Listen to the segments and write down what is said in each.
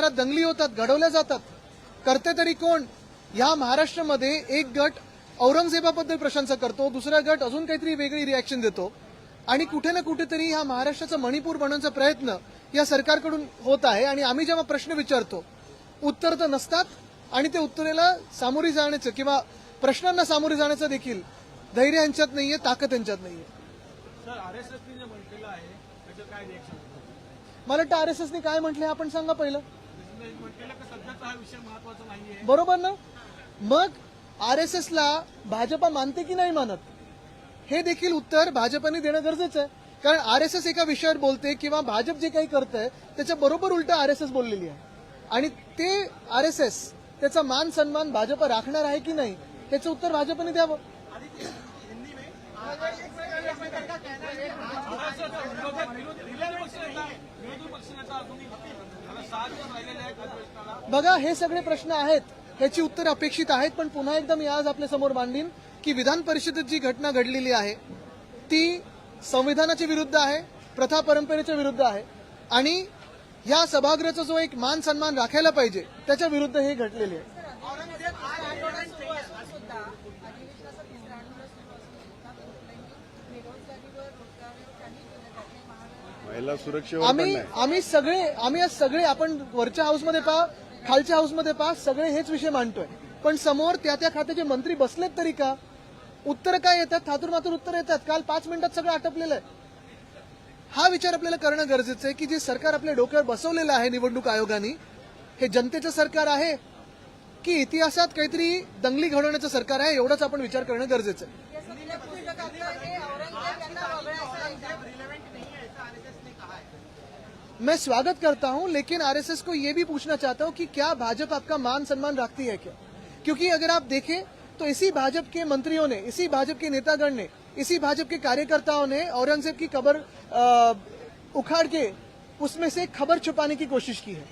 शहरात दंगली होतात घडवल्या जातात. करते तरी कोण? या महाराष्ट्रामध्ये एक गट औरंगजेबाबद्दल प्रशंसा करतो दुसरा गट अजून काहीतरी वेगळी रिॲक्शन देतो. आणि कुठे ना कुठेतरी ह्या महाराष्ट्राचा मणिपूर बनवण्याचा प्रयत्न या सरकारकडून होत आहे. आणि आम्ही जेव्हा प्रश्न विचारतो उत्तर तर नसतात आणि ते उत्तरेला सामोरी जाण्याचं किंवा प्रश्नांना सामोरे जाण्याचं देखील धैर्य यांच्यात नाहीये ताकद यांच्यात नाहीये. मला वाटतं आर एस एसने काय म्हटलंय आपण सांगा पहिलं. बरोबर ना? मग आर एस एसला भाजपा मानते की नाही मानत? हे देखील उत्तर भाजपने देणं गरजेचं आहे. कारण आर एस एस एका विषयावर बोलते किंवा भाजप जे काही करतंय त्याच्या बरोबर उलट आर एस एस बोललेली आहे. आणि ते आर एस एस त्याचा मान सन्मान भाजप राखणार आहे की नाही त्याचं उत्तर भाजपने द्यावं. बघा हे सगळे प्रश्न आहेत ह्याची उत्तर अपेक्षित आहेत पण पुन्हा एकदा मी आज आपल्यासमोर मांडीन की विधान परिषदेत जी घटना घडलेली आहे ती संविधानाच्या विरुद्ध आहे प्रथा परंपरेच्या विरुद्ध आहे आणि या सभागृहाचा जो एक मान सन्मान राखायला पाहिजे त्याच्या विरुद्ध हे घडलेले आहे. पण आम्ही नाही. आम्ही सगळे आम्ही आज सगळे आपण वरच्या हाऊसमध्ये पहा खालच्या हाऊसमध्ये पहा सगळे हेच विषय मांडतोय. पण समोर त्या त्या खात्याचे मंत्री बसलेत तरी का? उत्तर काय येतात? थातूर मातूर उत्तर येतात? काल पाच मिनिटात सगळं आटपलेलं आहे. हा विचार आपल्याला करणं गरजेचं आहे की जे सरकार आपल्या डोक्यावर बसवलेलं आहे निवडणूक आयोगाने हे जनतेचं सरकार आहे की इतिहासात काहीतरी दंगली घडवण्याचं सरकार आहे एवढाच आपण विचार करणं गरजेचं आहे. या सगळ्या पुस्तकातलं हे मैं स्वागत करता हूँ, लेकिन आरएसएस को ये भी पूछना चाहता हूँ कि क्या भाजपा आपका मान सम्मान रखती है क्या? क्योंकि अगर आप देखें तो इसी भाजपा के मंत्रियों ने, इसी भाजपा के नेतागण ने, इसी भाजपा के कार्यकर्ताओं ने औरंगज़ेब की कबर उखाड़ के उसमें से खबर छुपाने की कोशिश की है।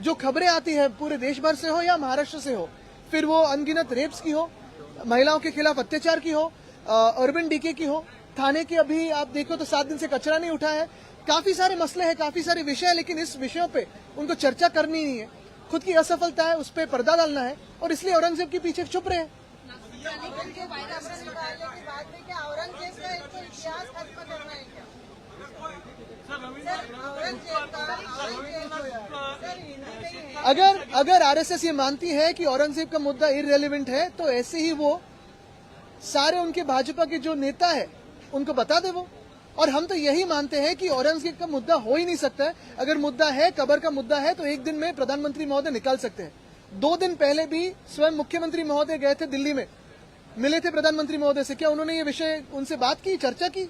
जो खबरें आती है, पूरे देश भर से हो या महाराष्ट्र से हो, फिर वो अनगिनत रेप्स की हो, महिलाओं के खिलाफ अत्याचार की हो अर्बन डीके की हो, थाने की अभी आप देखो तो सात दिन से कचरा नहीं उठा है काफ़ी सारे मसले हैं, काफ़ी सारे विषय है, लेकिन इस विषयों पे उनको चर्चा करनी नहीं है। खुद की असफलता है, उस पर पर्दा डालना है, और इसलिए औरंगज़ेब के पीछे छुप रहे हैं। अगर अगर आरएसएस ये मानती है कि औरंगज़ेब का मुद्दा इरेलीवेंट है तो ऐसे ही वो सारे उनके भाजपा के जो नेता है, उनको बता दे वो। और हम तो यही मानते हैं कि औरंगज़ेब का मुद्दा हो ही नहीं सकता है। अगर मुद्दा है, कबर का मुद्दा है तो एक दिन में प्रधानमंत्री महोदय निकाल सकते हैं। दो दिन पहले भी स्वयं मुख्यमंत्री महोदय गए थे दिल्ली में। मिले थे प्रधानमंत्री महोदय से। क्या उन्होंने ये विषय, उनसे बात की, चर्चा की?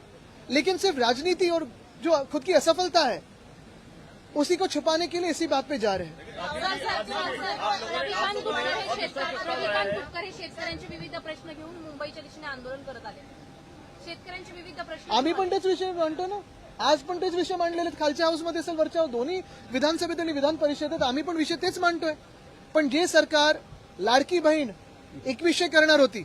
लेकिन सिर्फ़ राजनीति और जो खुद की असफलता है, उसी को छुपाने के लिए इसी बात पे जा रहे हैं। विविध प्रश्न आंदोलन करत शेतकऱ्यांचे विविध प्रश्न आम्ही पण तेच विषय मांडतो ना. आज पण तेच विषय मांडलेले आहेत. खालच्या हाऊसमध्ये असेल वरच्या दोन्ही विधानसभेत आणि विधान परिषदेत आम्ही पण विषय तेच मांडतोय. पण जे सरकार लाडकी बहीण एकवीसशे करणार होती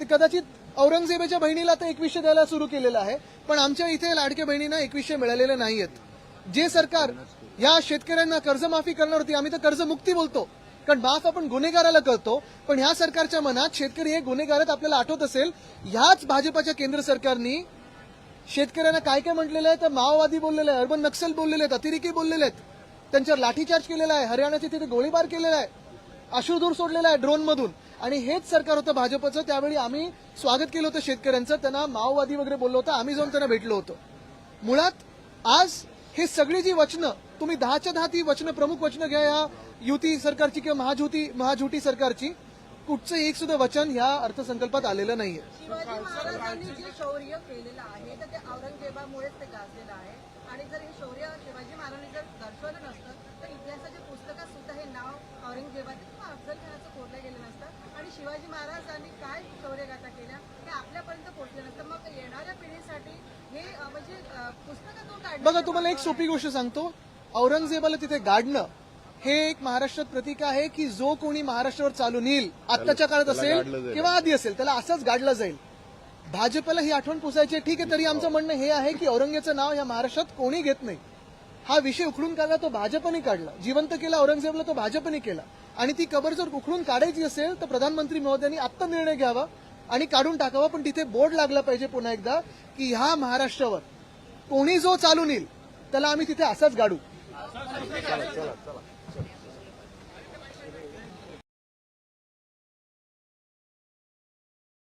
ते कदाचित औरंगजेबाच्या बहिणीला तर एकवीसशे द्यायला सुरू केलेलं आहे. पण आमच्या इथे लाडक्या बहिणींना एकवीसशे मिळालेले नाहीयेत. जे सरकार या शेतकऱ्यांना कर्जमाफी करणार होती आम्ही तर कर्जमुक्ती बोलतो. कारण माफ आपण गुन्हेगाराला करतो पण ह्या सरकारच्या मनात शेतकरी हे गुन्हेगारात आपल्याला आठवत असेल ह्याच भाजपाच्या केंद्र सरकारनी शेतकऱ्यांना काय काय म्हटलेलं आहे तर माओवादी बोललेले आहे अर्बन नक्सल बोललेले आहेत अतिरेकी बोललेले आहेत. त्यांच्यावर लाठीचार्ज केलेला आहे हरियाणाचे तिथे गोळीबार केलेला आहे अश्रुधूर सोडलेला आहे ड्रोनमधून. आणि हेच सरकार होतं भाजपचं त्यावेळी आम्ही स्वागत केलं होतं शेतकऱ्यांचं त्यांना माओवादी वगैरे बोललो होतं आम्ही जाऊन त्यांना भेटलो होतो. मुळात आज हे सगळी जी वचनं तुम्ही दहाच्या दहा ती वचनं प्रमुख वचनं घ्या या युती सरकारची किंवा महाजुती महाजुटी सरकारची. कुठचं एक सुद्धा वचन ह्या अर्थसंकल्पात आलेलं नाहीये. शिवाजी महाराजांनी शौर्य केलेलं आहे तर ते गाजलेलं आहे. आणि जर शौर्य शिवाजी महाराजांनी जर नसतं तर सुद्धा हे नाव औरंगजेबाचे किंवा आणि शिवाजी महाराजांनी काय शौर्यगाथा केल्या हे आपल्यापर्यंत पोहोचले नसतं. मग येणाऱ्या पिढीसाठी हे म्हणजे पुस्तक बघा तुम्हाला एक सोपी गोष्ट सांगतो. औरंगजेबाला तिथे गाडणं हे एक महाराष्ट्रात प्रतीक आहे की जो कोणी महाराष्ट्रावर चालून येईल आत्ताच्या काळात असेल. किंवा आधी असेल त्याला असंच गाडलं जाईल. भाजपला ही आठवण पुसायची. ठीक आहे तरी आमचं म्हणणं हे आहे की औरंगजेबाचं नाव या महाराष्ट्रात कोणी घेत नाही. हा विषय उखडून काढला तो भाजपने काढला. जिवंत केला औरंगजेबला तो भाजपने केला. आणि ती कबर जर उखडून काढायची असेल तर प्रधानमंत्री महोदयांनी आत्ता निर्णय घ्यावा आणि काढून टाकावा पण तिथे बोर्ड लागला पाहिजे पुन्हा एकदा की ह्या महाराष्ट्रावर कोणी जो चालून येईल त्याला आम्ही तिथे असाच गाडू. चला चला